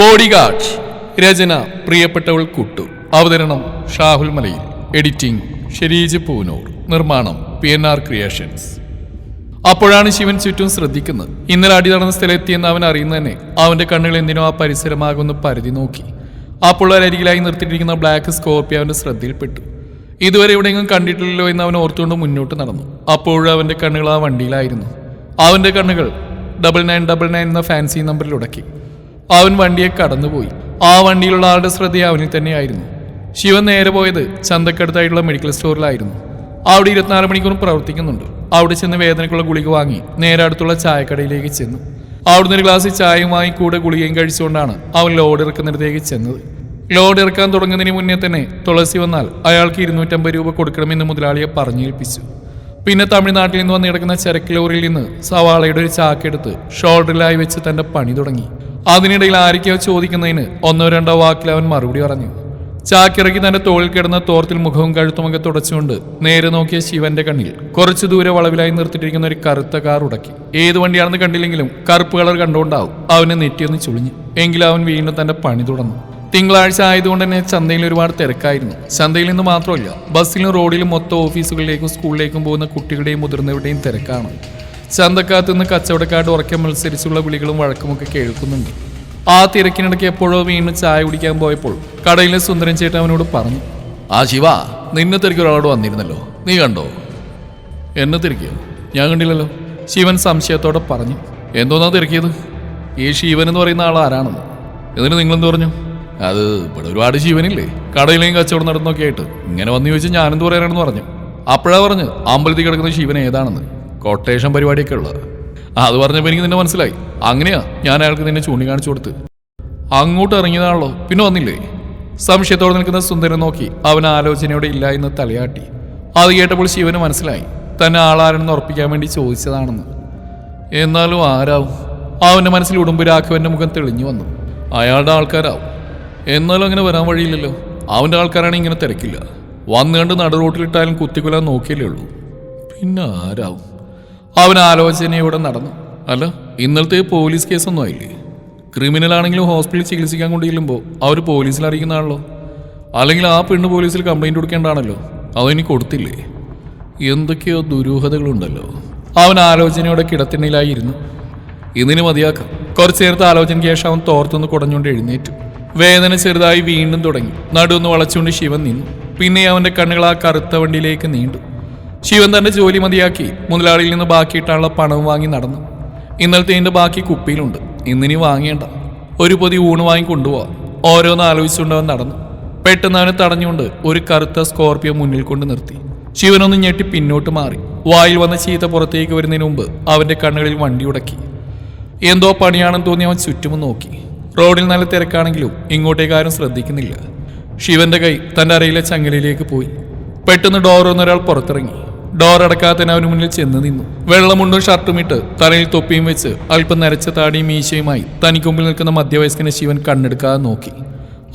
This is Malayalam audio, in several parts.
ബോഡി ഗാർഡ് രചന പ്രിയപ്പെട്ടവൾ കുട്ടു. അവതരണം ഷാഹുൽ മലയിൽ. എഡിറ്റിംഗ് ഷെരീജ് പൂനൂർ. നിർമ്മാണം പി എൻ ആർ ക്രിയേഷൻസ്. അപ്പോഴാണ് ശിവൻ ചുറ്റും ശ്രദ്ധിക്കുന്നത്. ഇന്നലെ അടി നടന്ന സ്ഥലത്തെത്തിയെന്ന് അവൻ അറിയുന്ന തന്നെ അവന്റെ കണ്ണുകൾ എന്തിനോ ആ പരിസരമാകുമെന്ന് പരിധി നോക്കി. അപ്പോൾ അരികിലായി നിർത്തിയിട്ടിരിക്കുന്ന ബ്ലാക്ക് സ്കോർപ്പിയോ അവന്റെ ശ്രദ്ധയിൽപ്പെട്ടു. ഇതുവരെ എവിടെയെങ്കിലും കണ്ടിട്ടില്ലല്ലോ എന്ന് അവൻ ഓർത്തുകൊണ്ട് മുന്നോട്ട് നടന്നു. അപ്പോഴും അവന്റെ കണ്ണുകൾ ആ വണ്ടിയിലായിരുന്നു. അവന്റെ കണ്ണുകൾ ഡബിൾ നയൻ ഡബിൾ നയൻ എന്ന ഫാൻസി നമ്പറിൽ ഉടക്കി. അവൻ വണ്ടിയെ കടന്നുപോയി. ആ വണ്ടിയിലുള്ള ആളുടെ ശ്രദ്ധ അവനിൽ തന്നെയായിരുന്നു. ശിവൻ നേരെ പോയത് ചന്തക്കടുത്തായിട്ടുള്ള മെഡിക്കൽ സ്റ്റോറിലായിരുന്നു അവിടെ ഇരുപത്തിനാല് മണിക്കൂറും പ്രവർത്തിക്കുന്നുണ്ട്. അവിടെ ചെന്ന് വേദനയ്ക്കുള്ള ഗുളിക വാങ്ങി നേരെ അടുത്തുള്ള ചായക്കടയിലേക്ക് ചെന്നു. അവിടുന്ന് ഒരു ഗ്ലാസ് ചായയും വാങ്ങി കൂടെ ഗുളികയും കഴിച്ചുകൊണ്ടാണ് അവൻ ലോഡ് ഇറക്കുന്നിടത്തേക്ക് ചെന്നത്. ലോഡ് ഇറക്കാൻ തുടങ്ങുന്നതിന് മുന്നേ തന്നെ തുളസി വന്നാൽ അയാൾക്ക് ഇരുന്നൂറ്റമ്പത് രൂപ കൊടുക്കണമെന്ന് മുതലാളിയെ പറഞ്ഞേൽപ്പിച്ചു. പിന്നെ തമിഴ്നാട്ടിൽ നിന്ന് വന്ന് കിടക്കുന്ന ചരക്ക് ലോറിയിൽ നിന്ന് സവാളയുടെ ഒരു ചാക്കെടുത്ത് ഷോൾഡറിലായി വെച്ച് തന്റെ പണി തുടങ്ങി. അതിനിടയിൽ ആരൊക്കെയോ ചോദിക്കുന്നതിന് ഒന്നോ രണ്ടോ വാക്കിൽ അവൻ മറുപടി പറഞ്ഞു. ചാക്കിറക്കി തന്റെ തോളിൽ കിടന്ന തോർത്തിൽ മുഖവും കഴുത്തുമൊക്കെ തുടച്ചുകൊണ്ട് നേരെ നോക്കിയ ശിവന്റെ കണ്ണിൽ കുറച്ചു ദൂരെ വളവിലായി നിർത്തിയിട്ടിരിക്കുന്ന ഒരു കറുത്ത കാർ ഉടക്കി. ഏത് വണ്ടിയാണെന്ന് കണ്ടില്ലെങ്കിലും കറുപ്പ് കളർ കണ്ടുകൊണ്ടാവും അവനെ നെറ്റിയൊന്ന് ചുളിഞ്ഞു. എങ്കിലും അവൻ വീണ്ടും തന്റെ പണി തുടർന്നു. തിങ്കളാഴ്ച ആയതുകൊണ്ട് തന്നെ ചന്തയിൽ ഒരുപാട് തിരക്കായിരുന്നു. ചന്തയിൽ നിന്ന് മാത്രമല്ല ബസ്സിലും റോഡിലും മൊത്തം ഓഫീസുകളിലേക്കും സ്കൂളിലേക്കും പോകുന്ന കുട്ടികളുടെയും മുതിർന്നവരുടെയും തിരക്കാണ്. ചന്തക്കാത്ത് നിന്ന് കച്ചവടക്കാട് ഉറക്കെ മത്സരിച്ചുള്ള വിളികളും വഴക്കുമൊക്കെ കേൾക്കുന്നുണ്ട്. ആ തിരക്കിനിടയ്ക്ക് എപ്പോഴോ വീണ്ടും ചായ കുടിക്കാൻ പോയപ്പോൾ കടയിലെ സുന്ദരൻ ചേട്ടൻ അവനോട് പറഞ്ഞു ആ ശിവ നിന്നെ തിരക്കി ഒരാളോട് വന്നിരുന്നല്ലോ. നീ കണ്ടോ? എന്നെ തിരക്കിയോ? ഞാൻ കണ്ടില്ലല്ലോ. ശിവൻ സംശയത്തോടെ പറഞ്ഞു എന്തോന്നാ തിരക്കിയത്? ഈ ശിവൻ എന്ന് പറയുന്ന ആൾ ആരാണെന്ന്? എന്നിട്ട് നിങ്ങളെന്ത് പറഞ്ഞു? അത് ഇവിടെ ഒരുപാട് ശിവനില്ലേ. കടയിലെയും കച്ചവടം നടന്നൊക്കെ ആയിട്ട് ഇങ്ങനെ വന്നു ചോദിച്ചാൽ ഞാനെന്ത് പറയാനാണെന്ന് പറഞ്ഞു. അപ്പോഴാ പറഞ്ഞു അമ്പലത്തിൽ കിടക്കുന്ന ശിവൻ ഏതാണെന്ന്. കൊട്ടേഷൻ പരിപാടിയൊക്കെ ഉള്ളത്. അത് പറഞ്ഞപ്പോൾ എനിക്ക് നിന്നെ മനസ്സിലായി. അങ്ങനെയാ ഞാൻ അയാൾക്ക് നിന്നെ ചൂണ്ടിക്കാണിച്ചു കൊടുത്ത്. അങ്ങോട്ട് ഇറങ്ങിയതാണല്ലോ. പിന്നെ വന്നില്ലേ? സംശയത്തോടെ നിൽക്കുന്ന സുന്ദരൻ നോക്കി അവൻ ആലോചനയോടെ ഇല്ല എന്ന് തലയാട്ടി. അത് കേട്ടപ്പോൾ ശിവന് മനസ്സിലായി. തന്നെ ആളാരെന്ന് ഉറപ്പിക്കാൻ വേണ്ടി ചോദിച്ചതാണെന്ന്. എന്നാലും ആരാവും? അവന്റെ മനസ്സിൽ ഉടുമ്പുരാഘവന്റെ മുഖം തെളിഞ്ഞു വന്നു. അയാളുടെ ആൾക്കാരാവും. എന്നാലും അങ്ങനെ വരാൻ വഴിയില്ലല്ലോ. അവന്റെ ആൾക്കാരാണെങ്കിൽ ഇങ്ങനെ തിരക്കില്ല. വന്നുകൊണ്ട് നടു റോട്ടിലിട്ടാലും കുത്തിക്കൊല്ലാൻ നോക്കിയല്ലേ ഉള്ളൂ. പിന്നെ ആരാവും? അവൻ ആലോചനയോടെ നടന്നു. അല്ല ഇന്നലത്തെ പോലീസ് കേസൊന്നും ആയില്ലേ? ക്രിമിനൽ ആണെങ്കിലും ഹോസ്പിറ്റലിൽ ചികിത്സിക്കാൻ കൊണ്ടുചെല്ലുമ്പോൾ അവർ പോലീസിൽ അറിയിക്കുന്നതാണല്ലോ. അല്ലെങ്കിൽ ആ പെണ്ണ് പോലീസിൽ കംപ്ലൈന്റ് കൊടുക്കേണ്ടതാണല്ലോ. അതിനി കൊടുത്തില്ലേ? എന്തൊക്കെയോ ദുരൂഹതകളുണ്ടല്ലോ. അവൻ ആലോചനയോടെ കിടത്തിണ്ണയിലായിരുന്നു ഇതിന് മതിയാക്കാം. കുറച്ചു നേരത്തെ ആലോചനയ്ക്ക് ശേഷം അവൻ തോർത്തൊന്ന് കുടഞ്ഞുകൊണ്ട് എഴുന്നേറ്റു. വേദന ചെറുതായി വീണ്ടും തുടങ്ങി. നടുവൊന്ന് വളച്ചുകൊണ്ട് ശിവൻ നിന്നു. പിന്നെ അവന്റെ കണ്ണുകൾ ആ കറുത്ത വണ്ടിയിലേക്ക് നീണ്ടു. ശിവൻ തന്റെ ജോലി മതിയാക്കി. മുതലാളിയിൽ നിന്ന് ബാക്കിയിട്ടാനുള്ള പണവും വാങ്ങി നടന്നു. ഇന്നലത്തെ ബാക്കി കുപ്പിയിലുണ്ട്. ഇന്നിനി വാങ്ങേണ്ട. ഒരു പൊതി ഊണ് വാങ്ങി കൊണ്ടുപോവാം. ഓരോന്ന് ആലോചിച്ചുകൊണ്ടവൻ നടന്നു. പെട്ടെന്ന് അവനെ തടഞ്ഞുകൊണ്ട് ഒരു കറുത്ത സ്കോർപ്പിയോ മുന്നിൽ കൊണ്ട് നിർത്തി. ശിവനൊന്ന് ഞെട്ടി പിന്നോട്ട് മാറി. വായിൽ വന്ന ചീത്ത പുറത്തേക്ക് വരുന്നതിന് മുമ്പ് അവന്റെ കണ്ണുകളിൽ വണ്ടി ഉടക്കി. എന്തോ പണിയാണെന്ന് തോന്നി അവൻ ചുറ്റും നോക്കി. റോഡിൽ നല്ല തിരക്കാണെങ്കിലും ഇങ്ങോട്ടേക്ക് ആരും ശ്രദ്ധിക്കുന്നില്ല. ശിവന്റെ കൈ തന്റെ അറയിലെ ചങ്ങലയിലേക്ക് പോയി. പെട്ടെന്ന് ഡോർ ഒരാൾ പുറത്തിറങ്ങി. ഡോർ അടക്കാത്തതിന് അവന് മുന്നിൽ ചെന്ന് നിന്നു. വെള്ളമുണ്ടും ഷർട്ടും ഇട്ട് തലയിൽ തൊപ്പിയും വെച്ച് അല്പം നരച്ച താടിയും മീശയുമായി തനിക്കുമ്പിൽ നിൽക്കുന്ന മധ്യവയസ്കനെ ശിവൻ കണ്ണെടുക്കാതെ നോക്കി.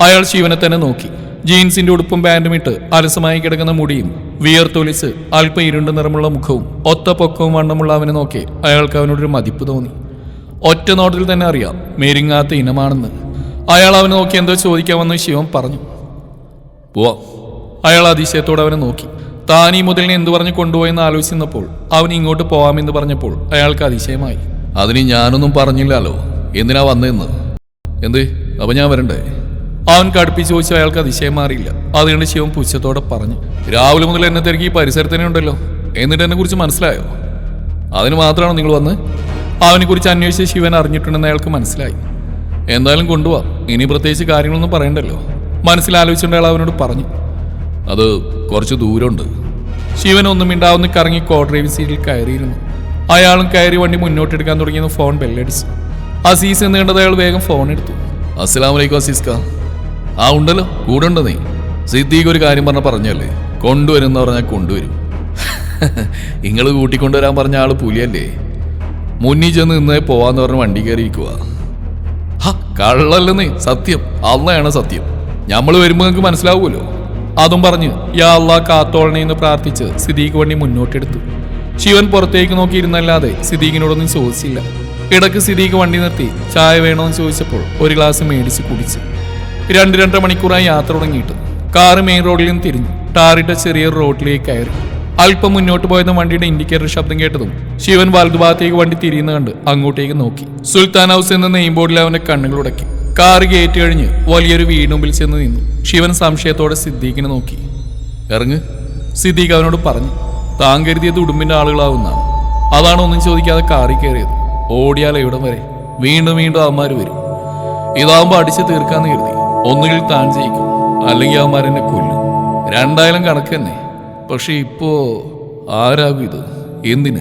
അയാൾ ശിവനെ തന്നെ നോക്കി. ജീൻസിന്റെ ഉടുപ്പും പാന്റും ഇട്ട് അലസമായി കിടക്കുന്ന മുടിയും വിയർത്തൊലിച്ച് അല്പം ഇരുണ്ട നിറമുള്ള മുഖവും ഒത്ത പൊക്കവും വണ്ണമുള്ള അവനെ നോക്കി അയാൾക്ക് അവനോടൊരു മതിപ്പ് തോന്നി. ഒറ്റ നോട്ടത്തിൽ തന്നെ അറിയാം മെരിങ്ങാത്ത ഇനമാണെന്ന്. അയാൾ അവനെ നോക്കി എന്തോ ചോദിക്കാമെന്ന് ശിവൻ പറഞ്ഞു. പോവാം. അയാൾ അതിശയത്തോടെ അവനെ നോക്കി. താൻ ഈ മുതലിനെ എന്തു പറഞ്ഞ് കൊണ്ടുപോയെന്ന് ആലോചിച്ചപ്പോൾ അവൻ ഇങ്ങോട്ട് പോവാമെന്ന് പറഞ്ഞപ്പോൾ അയാൾക്ക് അതിശയമായി. അതിന് ഞാനൊന്നും പറഞ്ഞില്ലല്ലോ. എന്തിനാ വന്നതെന്ന് എന്ത്? അപ്പൊ ഞാൻ വരണ്ടേ? അവൻ കടുപ്പിച്ച് ചോദിച്ചു അയാൾക്ക് അതിശയം മാറിയില്ല. അതുകൊണ്ട് ശിവൻ പുച്ഛത്തോടെ പറഞ്ഞു. രാവിലെ മുതൽ എന്നെ തിരക്കി ഈ പരിസരത്ത് തന്നെ ഉണ്ടല്ലോ. എന്നിട്ട് എന്നെ കുറിച്ച് മനസ്സിലായോ? അതിന് മാത്രമാണോ നിങ്ങൾ വന്ന്? അവനെ കുറിച്ച് അന്വേഷിച്ച് ശിവൻ അറിഞ്ഞിട്ടുണ്ടെന്ന് അയാൾക്ക് മനസ്സിലായി. എന്തായാലും കൊണ്ടുപോവാം ഇനി പ്രത്യേകിച്ച് കാര്യങ്ങളൊന്നും പറയണ്ടല്ലോ. മനസ്സിലാലോചിച്ചുകൊണ്ട് അയാൾ അവനോട് പറഞ്ഞു. അത് കുറച്ച് ദൂരമുണ്ട്. ശിവൻ ഒന്നും മിണ്ടാവുന്ന കറങ്ങി കോ ഡ്രൈവ് സീറ്റിൽ കയറിയിരുന്നു. അയാളും കയറി വണ്ടി മുന്നോട്ടെടുക്കാൻ തുടങ്ങിയെന്ന് ഫോൺ ബെല്ലടിച്ചു അസീസ് എന്ന് കണ്ടത് അയാൾ വേഗം ഫോൺ എടുത്തു. അസ്സലാം വലൈക്കും അസീസ്ക. ആ ഉണ്ടല്ലോ. കൂടെ ഉണ്ടോ നീ? സിദ്ദീഖ് ഒരു കാര്യം പറഞ്ഞ പറഞ്ഞല്ലേ? കൊണ്ടുവരുമെന്ന് പറഞ്ഞാൽ കൊണ്ടുവരും. നിങ്ങൾ കൂട്ടിക്കൊണ്ടുവരാൻ പറഞ്ഞ ആൾ പുലിയല്ലേ? മുന്നിൽ ചെന്ന് നിന്നേ പോവാന്ന് പറഞ്ഞ് വണ്ടി കയറിയിരിക്കുക ഹ, കള്ളല്ലെന്നേ. സത്യം. അള്ളയാണ് സത്യം. നമ്മൾ വരുമ്പോൾ നിങ്ങൾക്ക് മനസ്സിലാവുമല്ലോ. അതും പറഞ്ഞ് യാ അള്ളാ കാത്തോളണേ എന്ന് പ്രാർത്ഥിച്ച് സിദ്ദീഖ് വണ്ടി മുന്നോട്ടെടുത്തു. ശിവൻ പുറത്തേക്ക് നോക്കിയിരുന്നല്ലാതെ സിദ്ദീഖിനോടൊന്നും ചോദിച്ചില്ല. ഇടയ്ക്ക് സിദ്ദീഖ് വണ്ടി നിർത്തി ചായ വേണോന്ന് ചോദിച്ചപ്പോൾ ഒരു ഗ്ലാസ് മേടിച്ച് കുടിച്ചു. രണ്ട് രണ്ടര മണിക്കൂറായി യാത്ര തുടങ്ങിയിട്ട്. കാറ് മെയിൻ റോഡിൽ നിന്ന് തിരിഞ്ഞു ടാറിട്ട ചെറിയ റോഡിലേക്ക് കയറി. അല്പം മുന്നോട്ട് പോയത് വണ്ടിയുടെ ഇൻഡിക്കേറ്റർ ശബ്ദം കേട്ടതും ശിവൻ വലതുഭാഗത്തേക്ക് വണ്ടി തിരിയുന്ന കണ്ട് അങ്ങോട്ടേക്ക് നോക്കി. സുൽത്താൻ ഹൗസ് എന്ന നെയിം ബോർഡിൽ അവന്റെ കണ്ണുകൾ ഉടക്കി. കാറ് ഗേറ്റ് കഴിഞ്ഞ് വലിയൊരു വീട് മുമ്പിൽ ചെന്ന് നിന്നു. ശിവൻ സംശയത്തോടെ സിദ്ദീഖിനെ നോക്കി. ഇറങ്ങ് സിദ്ദീഖ് അവനോട് പറഞ്ഞു താൻ കരുതിയത് ഉടുമ്പിന്റെ ആളുകളാവുന്നതാണ്. അതാണ് ഒന്നും ചോദിക്കാതെ കാറി കയറിയത്. ഓടിയാൽ എവിടം വരെ? വീണ്ടും വീണ്ടും അവന്മാർ വരും. ഇതാവുമ്പോ അടിച്ച് തീർക്കാന്ന് കരുതി. ഒന്നുകിൽ താൻ ജയിക്കും അല്ലെങ്കിൽ അവന്മാർ എന്നെ കൊല്ലും. രണ്ടായാലും കണക്ക് തന്നെ. പക്ഷെ ഇപ്പോ ആരാകും ഇത്? എന്തിന്?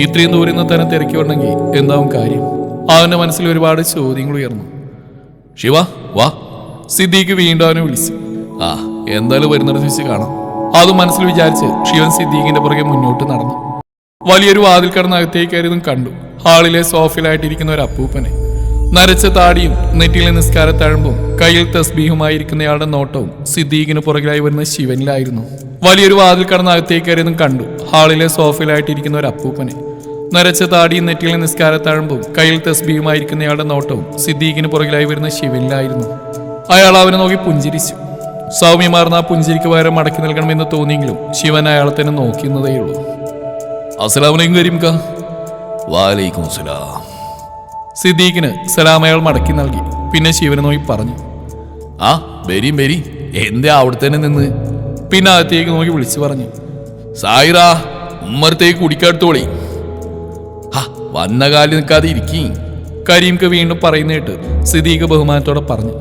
ഇത്രയും ദൂരം തന്നെ തിരക്കി വരണമെങ്കിൽ എന്താവും കാര്യം? അവന്റെ മനസ്സിൽ ഒരുപാട് ചോദ്യങ്ങൾ ഉയർന്നു. ശിവ വാ. സിദ്ദീഖ് വീണ്ടും അവനെ വിളിച്ചു. ആ എന്തായാലും വരുന്നിടത്ത് വെച്ച് കാണാം. അത് മനസ്സിൽ വിചാരിച്ച് ശിവൻ സിദ്ദീഖിന്റെ പുറകെ മുന്നോട്ട് നടന്നു. വലിയൊരു വാതിൽ കടന്ന് അകത്തേക്ക് കയറിയതും കണ്ടു. ഹാളിലെ സോഫിലായിട്ടിരിക്കുന്ന ഒരു അപ്പൂപ്പനെ. നരച്ച താടിയും നെറ്റിയിലെ നിസ്കാര തഴമ്പും കയ്യിൽ തസ്ബീഹുമായിരിക്കുന്നയാളുടെ നോട്ടവും സിദ്ദീഖിന് പുറകിലായി വരുന്ന ശിവനിലായിരുന്നു. വലിയൊരു വാതിൽ കടന്ന് കണ്ടു. ഹാളിലെ സോഫിലായിട്ടിരിക്കുന്ന ഒരു അപ്പൂപ്പനെ. നരച്ച താടിയും നിസ്കാര തഴമ്പും കയ്യിൽ തസ്ബീഹുമായിരിക്കുന്നയാളുടെ നോട്ടവും സിദ്ദീഖിന് പുറകിലായി വരുന്ന ശിവനിലായിരുന്നു. അയാൾ അവനെ നോക്കി പുഞ്ചിരിച്ചു. സൗമ്യമാർന്ന ആ പുഞ്ചിരിക്ക് പകരം മടക്കി നൽകണമെന്ന് തോന്നിയെങ്കിലും ശിവൻ അയാളെ തന്നെ നോക്കിയെന്നതേയുള്ളൂ. അസ്സലാമലൈക്കും കരീം കാ വാലൈക്കും സലാം. സിദ്ദീഖിന് സലാം അയാൾ മടക്കി നൽകി. പിന്നെ ശിവനെ നോക്കി പറഞ്ഞു. ആ ബരി ബരി എന്തേ അവിടെ തന്നെ നിന്ന്? പിന്നെ അകത്തേക്ക് നോക്കി വിളിച്ചു പറഞ്ഞു. സായിറ ഉമ്മർത്തേക്ക് കുടിക്കാടുത്തോളി വന്ന കാലിൽ നിൽക്കാതെ ഇരിക്കി കരീംക്ക് വീണ്ടും പറയുന്നേട്ട് സിദ്ദീഖ് ബഹുമാനത്തോടെ പറഞ്ഞു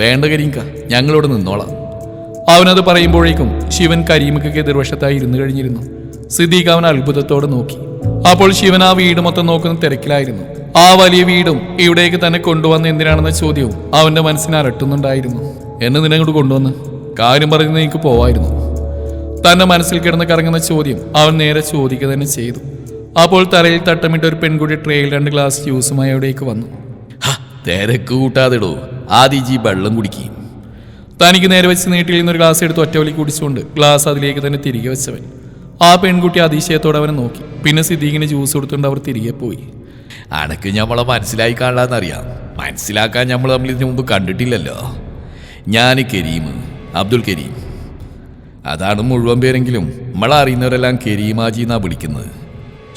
വേണ്ട കരീംക്ക ഞങ്ങളിവിടെ നിന്നോളാം. അവനത് പറയുമ്പോഴേക്കും ശിവൻ കരീമക്ക് എതിർവശത്തായി ഇരുന്നു കഴിഞ്ഞിരുന്നു. സിദ്ദീഖ് അവൻ അത്ഭുതത്തോടെ നോക്കി. അപ്പോൾ ശിവൻ ആ വീട് മൊത്തം നോക്കുന്ന തിരക്കിലായിരുന്നു. ആ വലിയ വീടും ഇവിടേക്ക് തന്നെ കൊണ്ടുവന്ന എന്തിനാണെന്ന ചോദ്യവും അവന്റെ മനസ്സിനെ അലട്ടുന്നുണ്ടായിരുന്നു. എന്നെ നിന്നങ്ങോട്ട് കൊണ്ടുവന്ന്? കാര്യം പറയുന്നത് എനിക്ക് പോവായിരുന്നു. തന്റെ മനസ്സിൽ കിടന്ന് കറങ്ങുന്ന ചോദ്യം അവൻ നേരെ ചോദിക്കുക തന്നെ ചെയ്തു. അപ്പോൾ തലയിൽ തട്ടമിട്ട ഒരു പെൺകുട്ടി ട്രേയിൽ രണ്ട് ഗ്ലാസ് ജ്യൂസുമായി അവിടേക്ക് വന്നു. തിരക്ക് കൂട്ടാതെടോ. ആദ്യം ജി വെള്ളം കുടിക്കും. തനിക്ക് നേരെ വെച്ച് നീട്ടിൽ ഒരു ഗ്ലാസ് എടുത്ത് ഒറ്റവലി കുടിച്ചുകൊണ്ട് ഗ്ലാസ് അതിലേക്ക് തന്നെ തിരികെ വെച്ചവൻ. ആ പെൺകുട്ടി അതിശയത്തോടെ അവനെ നോക്കി. പിന്നെ സിദ്ദീഖിന് ജ്യൂസ് കൊടുത്തുകൊണ്ട് അവർ തിരികെ പോയി. അനക്ക് ഞമ്മളെ മനസ്സിലായി കാണാന്നറിയാം. മനസ്സിലാക്കാൻ നമ്മൾ തമ്മിൽ ഇതിനു മുമ്പ് കണ്ടിട്ടില്ലല്ലോ. ഞാൻ കരീം അബ്ദുൽ കരീം. അതാണ് മുഴുവൻ പേരെങ്കിലും. നമ്മളെ അറിയുന്നവരെല്ലാം കരീമാജി എന്നാണ് വിളിക്കുന്നത്.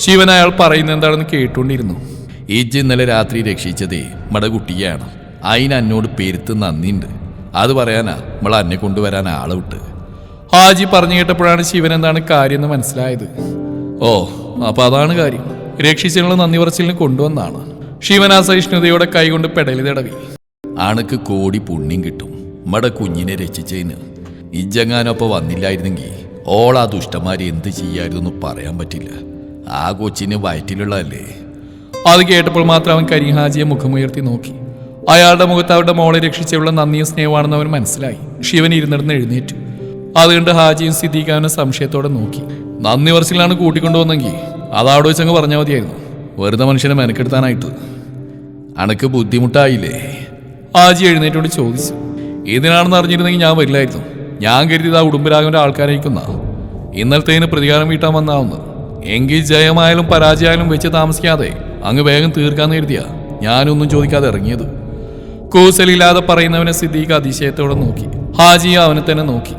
ശിവൻ അയാൾ പറയുന്നത് എന്താണെന്ന് കേട്ടുകൊണ്ടിരുന്നു. ഇജ്ജ് ഇന്നലെ രാത്രി രക്ഷിച്ചതേ നമ്മുടെ കുട്ടിയാണ് അതിന് എന്നോട് പെരുത്ത് നന്ദിയുണ്ട്. അത് പറയാനാ നമ്മൾ അന്നെ കൊണ്ടുവരാൻ ആളെ വിട്ട്. ഹാജി പറഞ്ഞു കേട്ടപ്പോഴാണ് ശിവൻ എന്താണ് കാര്യം എന്ന് മനസ്സിലായത്. ഓ അപ്പൊ അതാണ് കാര്യം. രക്ഷിച്ചതിനുള്ള നന്ദി പറച്ചിലിന് കൊണ്ടുവന്നാണ്. ശിവൻ ആ സഹിഷ്ണുതയോടെ കൈകൊണ്ട് പെടലി തടവി. അണക്ക് കോടി പുണ്യം കിട്ടും. നമ്മുടെ കുഞ്ഞിനെ രക്ഷിച്ചതിന്. ഇജ്ജങ്ങാനൊപ്പം വന്നില്ലായിരുന്നെങ്കിൽ ഓൾ ആ ദുഷ്ടന്മാരെ എന്ത് ചെയ്യായിരുന്നു പറയാൻ പറ്റില്ല. ആ കൊച്ചിന് വയറ്റിലുള്ളതല്ലേ? അത് കേട്ടപ്പോൾ മാത്രം അവൻ കരിഹാജിയെ മുഖമുയർത്തി നോക്കി. അയാളുടെ മുഖത്ത് അവരുടെ മോളെ രക്ഷിച്ചുള്ള നന്ദിയും സ്നേഹമാണെന്ന് അവൻ മനസ്സിലായി. ശിവൻ ഇരുന്നിടന്ന് എഴുന്നേറ്റു. അതുകൊണ്ട് ഹാജിയും സിദ്ദീഖാവിനെ സംശയത്തോടെ നോക്കി. നന്ദി വർഷത്തിലാണ് കൂട്ടിക്കൊണ്ടുവന്നെങ്കിൽ അതവിടെ വെച്ചങ്ങ് പറഞ്ഞാൽ മതിയായിരുന്നു. വെറുതെ മനുഷ്യനെ മെനക്കെടുത്താനായിട്ട്. അണക്ക് ബുദ്ധിമുട്ടായില്ലേ? ഹാജി എഴുന്നേറ്റോട് ചോദിച്ചു. ഇതിനാണെന്ന് അറിഞ്ഞിരുന്നെങ്കിൽ ഞാൻ വരില്ലായിരുന്നു. ഞാൻ കരുതിയത് ആ ഉടുമ്പരാഗവന്റെ ആൾക്കാരായിരിക്കുന്ന. ഇന്നലത്തേന് പ്രതികാരം വീട്ടാൻ വന്നാവുന്നു. എങ്കിൽ ജയമായാലും പരാജയമായാലും വെച്ച് താമസിക്കാതെ അങ്ങ് വേഗം തീർക്കാന്ന് എഴുതിയ ഞാനൊന്നും ചോദിക്കാതെ ഇറങ്ങിയത്. കൂസലില്ലാതെ പറയുന്നവനെ സിദ്ദീഖ് അതിശയത്തോടെ നോക്കി. ഹാജി അവനെ തന്നെ നോക്കി.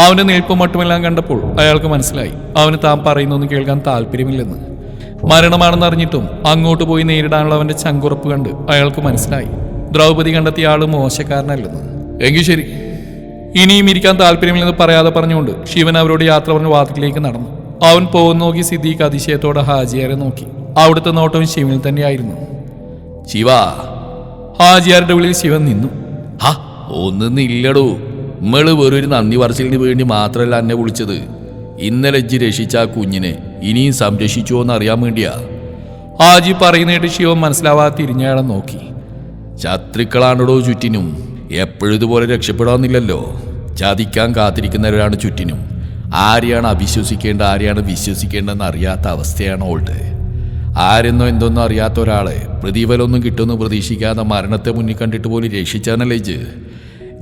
അവന്റെ നിൽപ്പും മട്ടുമെല്ലാം കണ്ടപ്പോൾ അയാൾക്ക് മനസ്സിലായി. അവന് താൻ പറയുന്നൊന്നും കേൾക്കാൻ താല്പര്യമില്ലെന്ന്. മരണമാണെന്ന് അറിഞ്ഞിട്ടും അങ്ങോട്ട് പോയി നേരിടാനുള്ള അവന്റെ ചങ്കുറപ്പ് കണ്ട് അയാൾക്ക് മനസ്സിലായി. ദ്രൗപദി കണ്ടെത്തിയ ആൾ മോശക്കാരനല്ലെന്ന്. എങ്കിൽ ശരി. ഇനിയും ഇരിക്കാൻ താല്പര്യമില്ലെന്ന് പറയാതെ പറഞ്ഞുകൊണ്ട് ശിവൻ അവരോട് യാത്ര പറഞ്ഞ് വാതിലേക്ക് നടന്നു. അവൻ പോകുന്ന നോക്കി സിദ്ദീഖ് അതിശയത്തോടെ ഹാജിയാരെ നോക്കി. അവിടുത്തെ നോട്ടവും ശിവനിൽ തന്നെയായിരുന്നു. ശിവ. ഹാജിയാരുടെ ഉള്ളിൽ ശിവൻ നിന്നു. ഹാ ഒന്നും ഇല്ലടോ നമ്മൾ വെറൊരു നന്ദി പറച്ചിലിന് വേണ്ടി മാത്രമല്ല എന്നെ വിളിച്ചത്. ഇന്നലെ ഇജ്ജ് രക്ഷിച്ച ആ കുഞ്ഞിനെ ഇനിയും സംരക്ഷിച്ചോ എന്ന് അറിയാൻ വേണ്ടിയാ. ഹാജി പറയുന്നതായിട്ട് ശിവൻ മനസ്സിലാവാതെ തിരിഞ്ഞയാളെ നോക്കി. ശത്രുക്കളാണടോ ചുറ്റിനും. എപ്പോഴും ഇതുപോലെ രക്ഷപ്പെടാന്നില്ലല്ലോ ചതിക്കാൻ കാത്തിരിക്കുന്നവരാണ് ചുറ്റിനും. ആരെയാണ് അവിശ്വസിക്കേണ്ട ആരെയാണ് വിശ്വസിക്കേണ്ടതെന്ന് അറിയാത്ത അവസ്ഥയാണ് ഓൾഡ്. ആരെന്നോ എന്തൊന്നും അറിയാത്ത ഒരാളെ പ്രതിഫലമൊന്നും കിട്ടുമെന്ന് പ്രതീക്ഷിക്കാതെ മരണത്തെ മുന്നിൽ കണ്ടിട്ട് പോലും രക്ഷിച്ചാണല്ലേ ജ്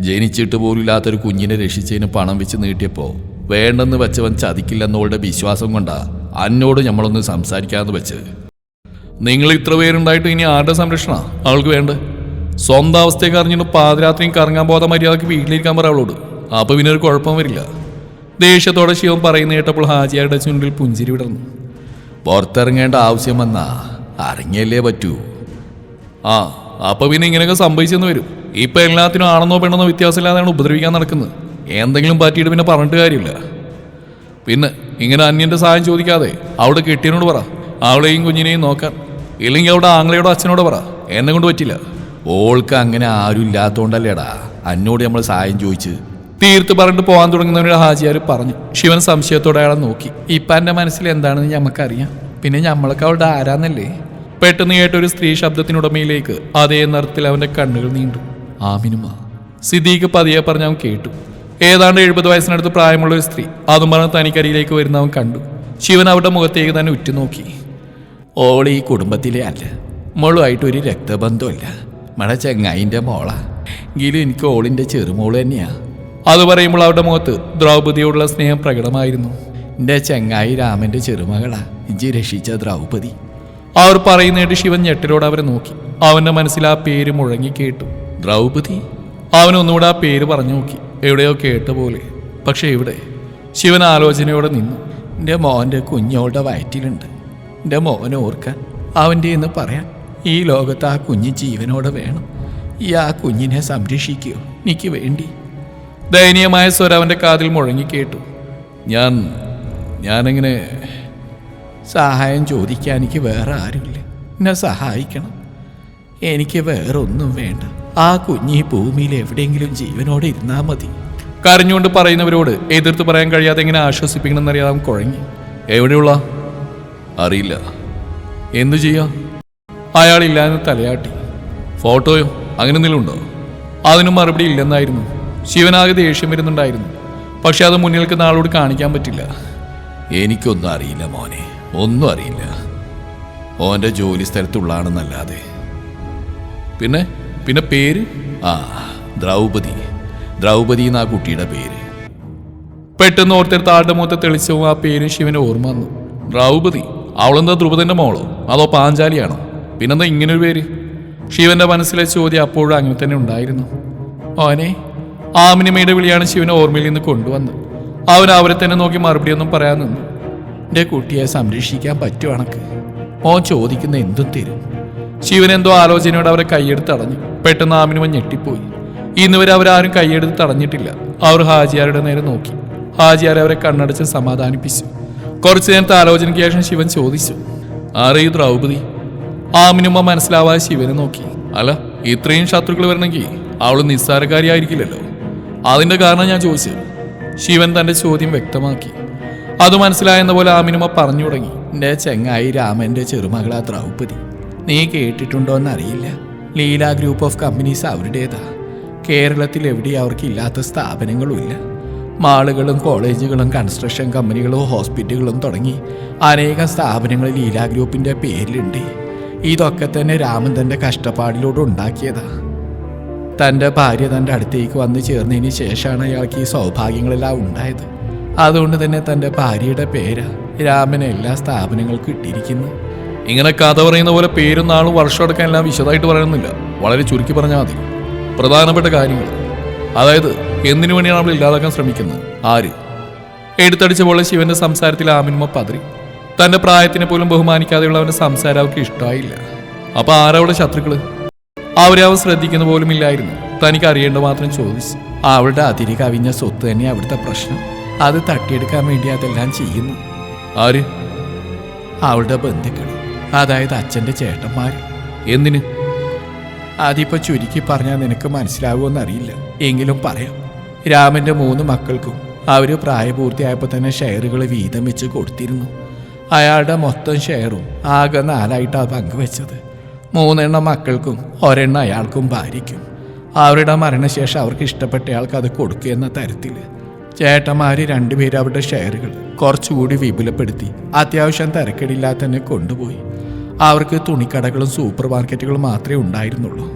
ജനിച്ചിട്ട് പോലും ഇല്ലാത്തൊരു കുഞ്ഞിനെ രക്ഷിച്ചതിന് പണം വെച്ച് നീട്ടിയപ്പോൾ വേണ്ടെന്ന് വെച്ചവൻ ചതിക്കില്ലെന്നവളുടെ വിശ്വാസം കൊണ്ടാ അന്നോട് നമ്മളൊന്ന് സംസാരിക്കാമെന്ന് വെച്ച്. നിങ്ങൾ ഇത്ര പേരുണ്ടായിട്ട് ഇനി ആരുടെ സംരക്ഷണ? അവൾക്ക് വേണ്ട? സ്വന്തം അവസ്ഥയൊക്കെ അറിഞ്ഞിട്ട് പാതിരാത്രിയും കറങ്ങാൻ പോകാതെ മര്യാദയ്ക്ക് വീട്ടിലിരിക്കാൻ പറ അവളോട്. അപ്പോൾ പിന്നെ ഒരു കുഴപ്പം വരില്ല. ദേഷ്യത്തോടെ ശിവൻ പറയുന്ന കേട്ടപ്പോൾ ഹാജിയാരുടെ ചുണ്ടിൽ പുഞ്ചിരി വിടർന്നു. പുറത്തിറങ്ങേണ്ട ആവശ്യം വന്നാ അറിഞ്ഞല്ലേ പറ്റൂ. ആ അപ്പൊ പിന്നെ ഇങ്ങനെയൊക്കെ സംഭവിച്ചെന്ന് വരും. ഇപ്പൊ എല്ലാത്തിനും ആണെന്നോ പെണ്ണെന്നോ വ്യത്യാസമില്ലാതെയാണ് ഉപദ്രവിക്കാൻ നടക്കുന്നത്. എന്തെങ്കിലും പറ്റിയിട്ട് പിന്നെ പറഞ്ഞിട്ട് കാര്യമില്ല. പിന്നെ ഇങ്ങനെ അന്യന്റെ സഹായം ചോദിക്കാതെ അവിടെ കെട്ടിയനോട് പറ. അവളെയും കുഞ്ഞിനെയും നോക്കാൻ. ഇല്ലെങ്കിൽ അവിടെ ആങ്ങളയോടോ അച്ഛനോട് പറ. എന്നെ കൊണ്ട് പറ്റില്ല. ഓൾക്ക് അങ്ങനെ ആരും ഇല്ലാത്തോണ്ടല്ലേടാ അന്നോട് നമ്മൾ സഹായം ചോദിച്ച് തീർത്ത് പറഞ്ഞിട്ട് പോകാൻ തുടങ്ങുന്നവരുടെ ഹാജിയാർ പറഞ്ഞു. ശിവൻ സംശയത്തോടെ അയാളെ നോക്കി. ഇപ്പാന്റെ മനസ്സിൽ എന്താണെന്ന് ഞമ്മക്കറിയാം. പിന്നെ ഞമ്മളൊക്കെ അവളുടെ ആരാന്നല്ലേ? പെട്ടെന്ന് കേട്ട ഒരു സ്ത്രീ ശബ്ദത്തിനുടമയിലേക്ക് അതേ നിറത്തിൽ അവന്റെ കണ്ണുകൾ നീണ്ടു. ആമിനുമ. സിദ്ദീഖ് പതിയെ പറഞ്ഞ് അവൻ കേട്ടു. ഏതാണ്ട് എഴുപത് വയസ്സിനടുത്ത് പ്രായമുള്ള ഒരു സ്ത്രീ. അതും പറഞ്ഞ് തനിക്കരിയിലേക്ക് വരുന്ന അവൻ കണ്ടു. ശിവൻ അവരുടെ മുഖത്തേക്ക് തന്നെ ഉറ്റുനോക്കി. ഓൾ ഈ കുടുംബത്തിലെ അല്ല. മോളുമായിട്ട് ഒരു രക്തബന്ധമില്ല മഴ ചെങ്ങായിന്റെ മോളാ. എങ്കിലും എനിക്ക് ഓളിന്റെ ചെറുമോൾ തന്നെയാ. അത് പറയുമ്പോൾ അവരുടെ മുഖത്ത് ദ്രൗപതിയോടുള്ള സ്നേഹം പ്രകടമായിരുന്നു. എന്റെ ചെങ്ങായി രാമന്റെ ചെറുമകളാ. ഇഞ്ചി രക്ഷിച്ച ദ്രൗപദി. അവർ പറയുന്നേട്ട് ശിവൻ ഞെട്ടലോട് അവരെ നോക്കി. അവന്റെ മനസ്സിൽ ആ പേര് മുഴങ്ങി കേട്ടു. ദ്രൗപദി? അവൻ ഒന്നുകൂടെ ആ പേര് പറഞ്ഞു നോക്കി. എവിടെയോ കേട്ട പോലെ. പക്ഷേ ഇവിടെ ശിവൻ ആലോചനയോടെ നിന്നു. എന്റെ മോന്റെ കുഞ്ഞോളുടെ വയറ്റിലുണ്ട്. എന്റെ മോനെ ഓർക്കാൻ അവന്റെ എന്ന് പറയാൻ ഈ ലോകത്ത് ആ കുഞ്ഞ് ജീവനോടെ വേണം. ഈ ആ കുഞ്ഞിനെ സംരക്ഷിക്കുകയോ എനിക്ക് വേണ്ടി. ദയനീയമായ സ്വരം അവന്റെ കാതിൽ മുഴങ്ങി കേട്ടു. ഞാൻ ഞാനെങ്ങനെ സഹായം ചോദിക്കാൻ എനിക്ക് വേറെ ആരുമില്ല. എന്നെ സഹായിക്കണം. എനിക്ക് വേറെ ഒന്നും വേണ്ട. ആ കുഞ്ഞി ഭൂമിയിൽ എവിടെയെങ്കിലും ജീവനോടെ ഇരുന്നാൽ മതി. കരഞ്ഞുകൊണ്ട് പറയുന്നവരോട് എതിർത്ത് പറയാൻ കഴിയാതെ എങ്ങനെ ആശ്വസിപ്പിക്കണമെന്നറിയാതെ അവൻ കുഴങ്ങി. എവിടെയുള്ള? അറിയില്ല. എന്തു ചെയ്യാം? അയാളില്ലാന്ന് തലയാട്ടി. ഫോട്ടോയോ അങ്ങനെ എന്തെങ്കിലും ഉണ്ടോ? അതിനും മറുപടി ഇല്ലെന്നായിരുന്നു. ശിവനാകെ ദേഷ്യം വരുന്നുണ്ടായിരുന്നു. പക്ഷെ അത് മുന്നിൽ നിൽക്കുന്ന ആളോട് കാണിക്കാൻ പറ്റില്ല. എനിക്കൊന്നും അറിയില്ല മോനെ. ഒന്നും അറിയില്ല. ഓന്റെ ജോലി സ്ഥലത്തുള്ളാണെന്നല്ലാതെ പിന്നെ? പിന്നെ പേര്? ആ ദ്രൗപദി. ദ്രൗപദി എന്നാ കുട്ടിയുടെ പേര്. പെട്ടെന്ന് ഓർത്തെടുത്ത് ആളുടെ മുഖത്തെ തെളിച്ചവും ആ പേര് ശിവന് ഓർമ്മ വന്നു. ദ്രൗപദി അവളെന്താ ധ്രുപദന്റെ മോളോ? അതോ പാഞ്ചാലിയാണോ? പിന്നെന്താ ഇങ്ങനൊരു പേര്? ശിവന്റെ മനസ്സിലെ ചോദ്യം അപ്പോഴും അങ്ങനെ തന്നെ ഉണ്ടായിരുന്നു. ഓനെ ആമിനിമയുടെ വിളിയാണ് ശിവനെ ഓർമ്മയിൽ നിന്ന് കൊണ്ടുവന്നത്. അവൻ അവരെ തന്നെ നോക്കി മറുപടിയൊന്നും പറയാൻ നിന്നു. എന്റെ കുട്ടിയെ സംരക്ഷിക്കാൻ പറ്റുവാണക്ക് മോൻ ചോദിക്കുന്ന എന്തും തരും. ശിവൻ എന്തോ ആലോചനയോടെ അവരെ കൈയെടുത്ത് തടഞ്ഞു പെട്ടെന്ന് ആമിനിമ ഞെട്ടിപ്പോയി. ഇന്ന് വരെ അവരാരും കൈയെടുത്ത് തടഞ്ഞിട്ടില്ല. അവർ ഹാജിയാരുടെ നേരെ നോക്കി. ഹാജിയാരെ അവരെ കണ്ണടച്ച് സമാധാനിപ്പിച്ചു. കുറച്ചു നേരത്തെ ആലോചനയ്ക്ക് ശേഷം ശിവൻ ചോദിച്ചു ആരെയും ദ്രൗപദി? ആമിനുമ്മ മനസ്സിലാവാതെ ശിവനെ നോക്കി. അല്ല ഇത്രയും ശത്രുക്കൾ വരണമെങ്കിൽ അവൾ നിസ്സാരക്കാരിയായിരിക്കില്ലല്ലോ. അതിന്റെ കാരണം ഞാൻ ചോദിച്ചത്. ശിവൻ തന്റെ ചോദ്യം വ്യക്തമാക്കി. അത് മനസ്സിലായെന്ന പോലെ ആമിനുമ പറഞ്ഞു തുടങ്ങി. എന്റെ ചെങ്ങായി രാമന്റെ ചെറുമകളാ ദ്രൗപതി നീ കേട്ടിട്ടുണ്ടോ എന്നറിയില്ല. ലീല ഗ്രൂപ്പ് ഓഫ് കമ്പനീസ് അവരുടേതാ. കേരളത്തിൽ എവിടെയും അവർക്ക് ഇല്ലാത്ത സ്ഥാപനങ്ങളുമില്ല മാളുകളും കോളേജുകളും കൺസ്ട്രക്ഷൻ കമ്പനികളും ഹോസ്പിറ്റലുകളും തുടങ്ങി അനേകം സ്ഥാപനങ്ങൾ ലീല ഗ്രൂപ്പിന്റെ പേരിലുണ്ട്. ഇതൊക്കെ തന്നെ രാമൻ തന്റെ കഷ്ടപ്പാടിലൂടെ ഉണ്ടാക്കിയതാ. തന്റെ ഭാര്യ തന്റെ അടുത്തേക്ക് വന്നു ചേർന്നതിന് ശേഷമാണ് അയാൾക്ക് ഈ സൗഭാഗ്യങ്ങളെല്ലാം ഉണ്ടായത്. അതുകൊണ്ട് തന്നെ തന്റെ ഭാര്യയുടെ പേര് രാമന് എല്ലാ സ്ഥാപനങ്ങൾക്കും ഇട്ടിരിക്കുന്നു. ഇങ്ങനെ കഥ പറയുന്ന പോലെ പേരും നാളും വർഷം അടക്കം എല്ലാം വിശദമായിട്ട് പറയുന്നില്ല. വളരെ ചുരുക്കി പറഞ്ഞാൽ മതി. പ്രധാനപ്പെട്ട കാര്യങ്ങൾ. അതായത് എന്തിനു വേണ്ടിയാണ് നമ്മൾ ഇല്ലാതാക്കാൻ ശ്രമിക്കുന്നത്? ആര്? എടുത്തടിച്ച പോലെ ശിവന്റെ സംസാരത്തിൽ ആമിന്മ പതിരി തന്റെ പ്രായത്തിനെ പോലും ബഹുമാനിക്കാതെയുള്ള അവന്റെ സംസാരം അവർക്ക് ഇഷ്ടമായില്ല. അപ്പൊ ആരവളുടെ ശത്രുക്കൾ? അവരെ അവൻ ശ്രദ്ധിക്കുന്ന പോലും ഇല്ലായിരുന്നു. തനിക്ക് അറിയേണ്ട മാത്രം ചോദിച്ചു അവളുടെ അതിരി കവിഞ്ഞ സ്വത്ത് തന്നെ അവിടുത്തെ പ്രശ്നം. അത് തട്ടിയെടുക്കാൻ വേണ്ടി അതെല്ലാം ചെയ്യുന്നു. ആര്? അവളുടെ ബന്ധുക്കൾ അതായത് അച്ഛന്റെ ചേട്ടന്മാർ. എന്തിന്? അതിപ്പോ ചുരുക്കി പറഞ്ഞാൽ നിനക്ക് മനസ്സിലാവുമെന്നറിയില്ല. എങ്കിലും പറയാം. രാമന്റെ മൂന്ന് മക്കൾക്കും അവർ പ്രായപൂർത്തിയായപ്പോൾ തന്നെ ഷെയറുകൾ വീതം വെച്ച് കൊടുത്തിരുന്നു. അയാളുടെ മൊത്തം ഷെയറും ആകെ നാലായിട്ടാണ് പങ്കുവെച്ചത്. മൂന്നെണ്ണം മക്കൾക്കും ഒരെണ്ണം അയാൾക്കും ഭാര്യയ്ക്കും. അവരുടെ മരണശേഷം അവർക്ക് ഇഷ്ടപ്പെട്ടയാൾക്ക് അത് കൊടുക്കുക എന്ന തരത്തിൽ. ചേട്ടന്മാർ രണ്ടുപേരും അവരുടെ ഷെയറുകൾ കുറച്ചുകൂടി വിപുലപ്പെടുത്തി അത്യാവശ്യം തിരക്കേടില്ലാതെ തന്നെ കൊണ്ടുപോയി. അവർക്ക് തുണിക്കടകളും സൂപ്പർ മാർക്കറ്റുകളും മാത്രമേ ഉണ്ടായിരുന്നുള്ളൂ.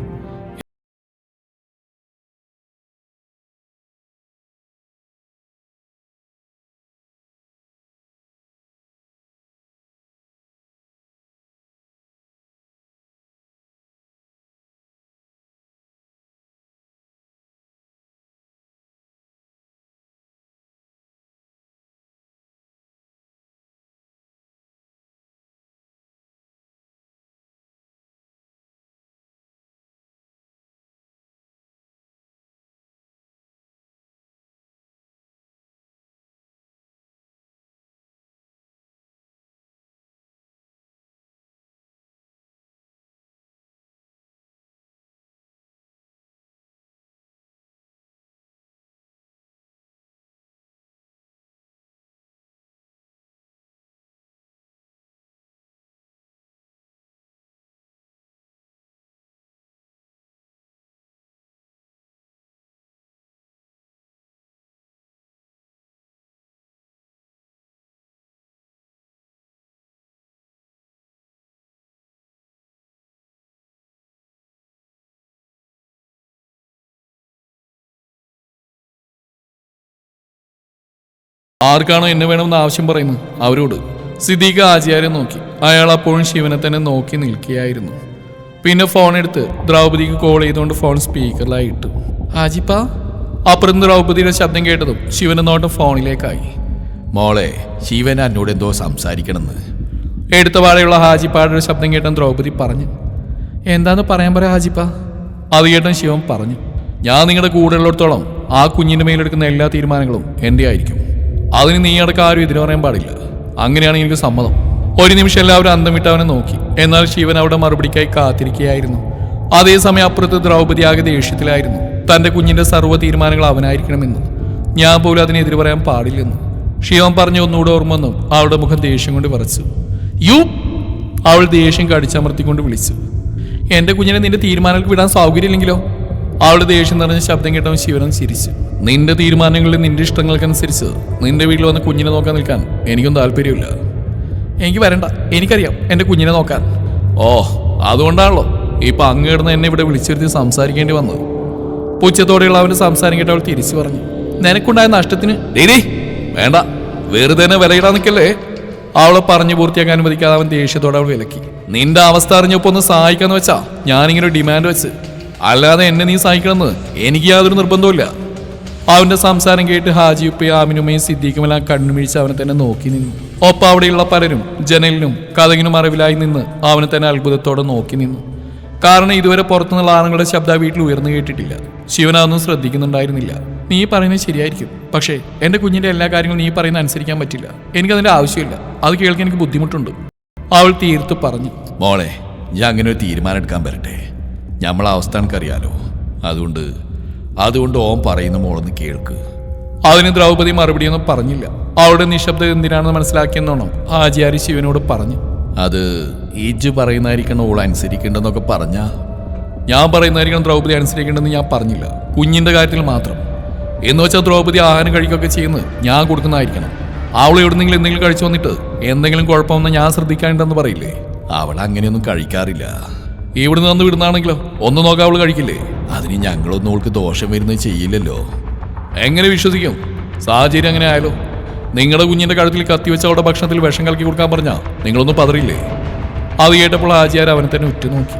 ആർക്കാണോ എന്നെ വേണമെന്ന് ആവശ്യം പറയുന്നു അവരോട് സിദ്ദീഖ് ആചാര്യം നോക്കി. അയാൾ അപ്പോഴും ശിവനെ തന്നെ നോക്കി നിൽക്കുകയായിരുന്നു. പിന്നെ ഫോൺ എടുത്ത് ദ്രൗപദിക്ക് കോൾ ചെയ്തുകൊണ്ട് ഫോൺ സ്പീക്കറിലായി ഇട്ടു. ആജിപ്പ അപ്പുറം ദ്രൗപദിയുടെ ശബ്ദം കേട്ടതും ശിവനെ നോട്ടം ഫോണിലേക്കായി മോളെ ശിവൻ എന്നോട് എന്തോ സംസാരിക്കണമെന്ന്. എടുത്ത പാടെയുള്ള ഹാജിപ്പാടൊരു ശബ്ദം കേട്ടൻ ദ്രൗപദി പറഞ്ഞു. എന്താന്ന് പറയാൻ പറയാ ഹാജിപ്പ? അത് കേട്ടൻ ശിവൻ പറഞ്ഞു. ഞാൻ നിങ്ങളുടെ കൂടെയുള്ളിടത്തോളം ആ കുഞ്ഞിന്റെ മേലെടുക്കുന്ന എല്ലാ തീരുമാനങ്ങളും എന്റെ ആയിരിക്കും. അതിന് നീ അടക്കം ആരും ഇതിന് പറയാൻ പാടില്ല. അങ്ങനെയാണ് എനിക്ക് സമ്മതം. ഒരു നിമിഷം എല്ലാവരും അന്തം വിട്ട് അവനെ നോക്കി. എന്നാൽ ശിവൻ അവിടെ മറുപടിക്കായി കാത്തിരിക്കുകയായിരുന്നു. അതേസമയം അപ്പുറത്ത് ദ്രൗപദി ആകെ ദേഷ്യത്തിലായിരുന്നു. തന്റെ കുഞ്ഞിന്റെ സർവ തീരുമാനങ്ങൾ അവനായിരിക്കണമെന്ന് ഞാൻ പോലും അതിനെതിരെ പറയാൻ പാടില്ലെന്ന്. ശിവൻ പറഞ്ഞു ഒന്നുകൂടെ ഓർമ്മ വന്നു. അവളുടെ മുഖം ദേഷ്യം കൊണ്ട് വിറച്ചു. യു! അവൾ ദേഷ്യം കടിച്ചമർത്തിക്കൊണ്ട് വിളിച്ചു. എന്റെ കുഞ്ഞിനെ നിന്റെ തീരുമാനങ്ങൾക്ക് വിടാൻ സൗകര്യമില്ലെങ്കിലോ? അവളുടെ ദേഷ്യം നിറഞ്ഞ ശബ്ദം കേട്ടവൻ ശിവനൻ ചിരിച്ചു. നിന്റെ തീരുമാനങ്ങളിൽ നിന്റെ ഇഷ്ടങ്ങൾക്കനുസരിച്ച് നിന്റെ വീട്ടിൽ വന്ന് കുഞ്ഞിനെ നോക്കാൻ നിൽക്കാൻ എനിക്കും താല്പര്യമില്ല. എനിക്ക് വരണ്ട. എനിക്കറിയാം എന്റെ കുഞ്ഞിനെ നോക്കാൻ. ഓ അതുകൊണ്ടാണല്ലോ. ഇപ്പം അങ്ങ് കിടന്ന് എന്നെ ഇവിടെ വിളിച്ചിരുത്തി സംസാരിക്കേണ്ടി വന്നത്. പുച്ഛത്തോടെയുള്ള അവന്റെ സംസാരം കേട്ട് അവൾ തിരിച്ചു പറഞ്ഞു. നിനക്കുണ്ടായ നഷ്ടത്തിന്? ഡേരി വേണ്ട. വെറുതെ തന്നെ വിലയിടാൻ നിൽക്കല്ലേ. അവളെ പറഞ്ഞു പൂർത്തിയാക്കാൻ അനുവദിക്കാതെ അവൻ ദേഷ്യത്തോടെ അവൾ വിലക്കി. നിന്റെ അവസ്ഥ അറിഞ്ഞപ്പോൾ ഒന്ന് സഹായിക്കാന്ന് വെച്ചാ ഞാനിങ്ങനെ ഡിമാൻഡ് വെച്ച് അല്ലാതെ എന്നെ നീ സഹായിക്കണമെന്ന് എനിക്ക് യാതൊരു നിർബന്ധവുമില്ല. അവന്റെ സംസാരം കേട്ട് ഹാജി ഹാജിയുപ്പയും ആമിനുമ്മയും സിദ്ദീഖുമെല്ലാം കണ്ണുമിഴിച്ച് അവനെ തന്നെ നോക്കി നിന്നു. ഒപ്പം അവിടെയുള്ള പലരും ജനലിനും കഥകിനും അറിവിലായി നിന്ന് അവനെ തന്നെ അത്ഭുതത്തോടെ നോക്കി നിന്നു. കാരണം ഇതുവരെ പുറത്തുനിന്നുള്ള ആണുങ്ങളുടെ ശബ്ദം വീട്ടിൽ ഉയർന്നു കേട്ടിട്ടില്ല. ശിവൻ അതൊന്നും ശ്രദ്ധിക്കുന്നുണ്ടായിരുന്നില്ല. നീ പറയുന്നത് ശരിയായിരിക്കും. പക്ഷേ എന്റെ കുഞ്ഞിന്റെ എല്ലാ കാര്യങ്ങളും നീ പറയുന്ന അനുസരിക്കാൻ പറ്റില്ല. എനിക്കതിന്റെ ആവശ്യമില്ല. അത് കേൾക്കാൻ എനിക്ക് ബുദ്ധിമുട്ടുണ്ട്. അവൾ തീർത്ത് പറഞ്ഞു. മോളെ ഞാൻ അങ്ങനെ ഒരു തീരുമാനം എടുക്കാൻ വരട്ടെ. നമ്മളെ അവസ്ഥ എനിക്കറിയാലോ. അതുകൊണ്ട് അതുകൊണ്ട് ഓം പറയുന്ന മോളൊന്ന് കേൾക്ക്. അതിന് ദ്രൗപദി മറുപടിയൊന്നും പറഞ്ഞില്ല. അവളുടെ നിശബ്ദത എന്തിനാണെന്ന് മനസ്സിലാക്കിയെന്നോണം ആചാരി ശിവനോട് പറഞ്ഞു. അത് ഈജ് പറയുന്നതായിരിക്കണം ഓൾ അനുസരിക്കേണ്ടെന്നൊക്കെ പറഞ്ഞ? ഞാൻ പറയുന്നതായിരിക്കണം ദ്രൗപദി അനുസരിക്കേണ്ടെന്ന് ഞാൻ പറഞ്ഞില്ല. കുഞ്ഞിന്റെ കാര്യത്തിൽ മാത്രം. എന്ന് വെച്ചാൽ ദ്രൗപദി ആഹാരം കഴിക്കുകയൊക്കെ ചെയ്യുന്നത് ഞാൻ കൊടുക്കുന്നതായിരിക്കണം. അവൾ എവിടുന്നെങ്കിലും എന്തെങ്കിലും കഴിച്ചു വന്നിട്ട് എന്തെങ്കിലും കുഴപ്പമെന്ന് ഞാൻ ശ്രദ്ധിക്കാനുണ്ടെന്ന് പറയില്ലേ? അവൾ അങ്ങനെയൊന്നും കഴിക്കാറില്ല. ഇവിടുന്ന് വന്ന് വിടുന്നാണെങ്കിലോ? ഒന്നും നോക്കാൻ അവൾ കഴിക്കില്ലേ? അതിന് ഞങ്ങളൊന്നും അവൾക്ക് ദോഷം വരുന്നത് ചെയ്യില്ലല്ലോ. എങ്ങനെ വിശ്വസിക്കും? സാഹചര്യം അങ്ങനെ ആയാലോ. നിങ്ങളുടെ കുഞ്ഞിന്റെ കഴുത്തിൽ കത്തിവെച്ച അവളുടെ ഭക്ഷണത്തിൽ വിഷം കലക്കി കൊടുക്കാൻ പറഞ്ഞാ നിങ്ങളൊന്നും പതറിയില്ലേ അത് കേട്ടപ്പോൾ ആചാര് അവനെ തന്നെ ഉറ്റുനോക്കി.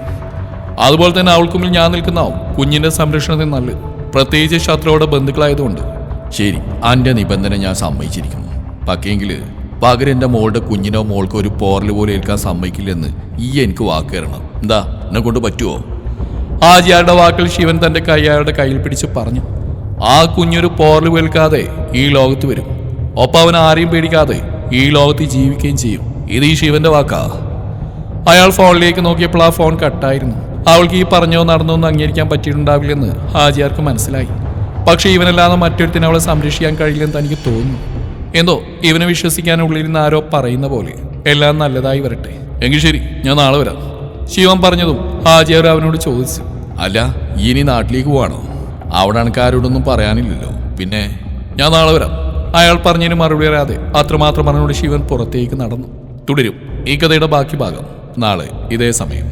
അതുപോലെ തന്നെ അവൾക്ക് മുന്നിൽ ഞാൻ നിൽക്കുന്നാവും കുഞ്ഞിന്റെ സംരക്ഷണത്തിന് നല്ലത്. പ്രത്യേകിച്ച് ശത്രുവോടെ ബന്ധുക്കളായതുകൊണ്ട്. ശരി അന്റെ നിബന്ധന ഞാൻ സമ്മതിച്ചിരിക്കുന്നു. പക്ഷേങ്കിൽ പകരം എന്റെ മോളുടെ കുഞ്ഞിനോ മോൾക്കോ ഒരു പോറൽ പോലെ ഏൽക്കാൻ സമ്മതിക്കില്ലെന്ന് ഈ എനിക്ക് വാക്കേറണം. എന്താ എന്നെ കൊണ്ട് പറ്റുമോ ആചാരുടെ വാക്കിൽ ശിവൻ തന്റെ കൈ അയാളുടെ കയ്യിൽ പിടിച്ച് പറഞ്ഞു ആ കുഞ്ഞൊരു പോറൽ വേൽക്കാതെ ഈ ലോകത്ത് വരും. ഒപ്പം അവൻ ആരെയും പേടിക്കാതെ ഈ ലോകത്ത് ജീവിക്കുകയും ചെയ്യും. ഇത് ഈ ശിവന്റെ വാക്കാ. അയാൾ ഫോണിലേക്ക് നോക്കിയപ്പോൾ ആ ഫോൺ കട്ടായിരുന്നു. അവൾക്ക് ഈ പറഞ്ഞോ നടന്നോ എന്ന് അംഗീകരിക്കാൻ പറ്റിയിട്ടുണ്ടാവില്ലെന്ന് ഹാജിയാർക്ക് മനസ്സിലായി. പക്ഷേ ഇവനല്ലാതെ മറ്റൊരുത്തിന് അവളെ സംരക്ഷിക്കാൻ കഴിയില്ലെന്ന് തനിക്ക് തോന്നുന്നു. എന്തോ ഇവനെ വിശ്വസിക്കാൻ നിന്ന് ആരോ പറയുന്ന പോലെ. എല്ലാം നല്ലതായി വരട്ടെ. എങ്കിൽ ശരി ഞാൻ നാളെ വരാം. ശിവൻ പറഞ്ഞതും ഹാജിയർ അവനോട് ചോദിച്ചു. അല്ല ഇനി നാട്ടിലേക്ക് പോവാണോ? അവിടെ ആൾക്കാരോടൊന്നും പറയാനില്ലല്ലോ. പിന്നെ ഞാൻ നാളെ വരാം. അയാൾ പറഞ്ഞതിന് മറുപടി അറിയാതെ അത്രമാത്രം പറഞ്ഞുകൊണ്ട് ശിവൻ പുറത്തേക്ക് നടന്നു. തുടരും ഈ കഥയുടെ ബാക്കി ഭാഗം നാളെ ഇതേ സമയം.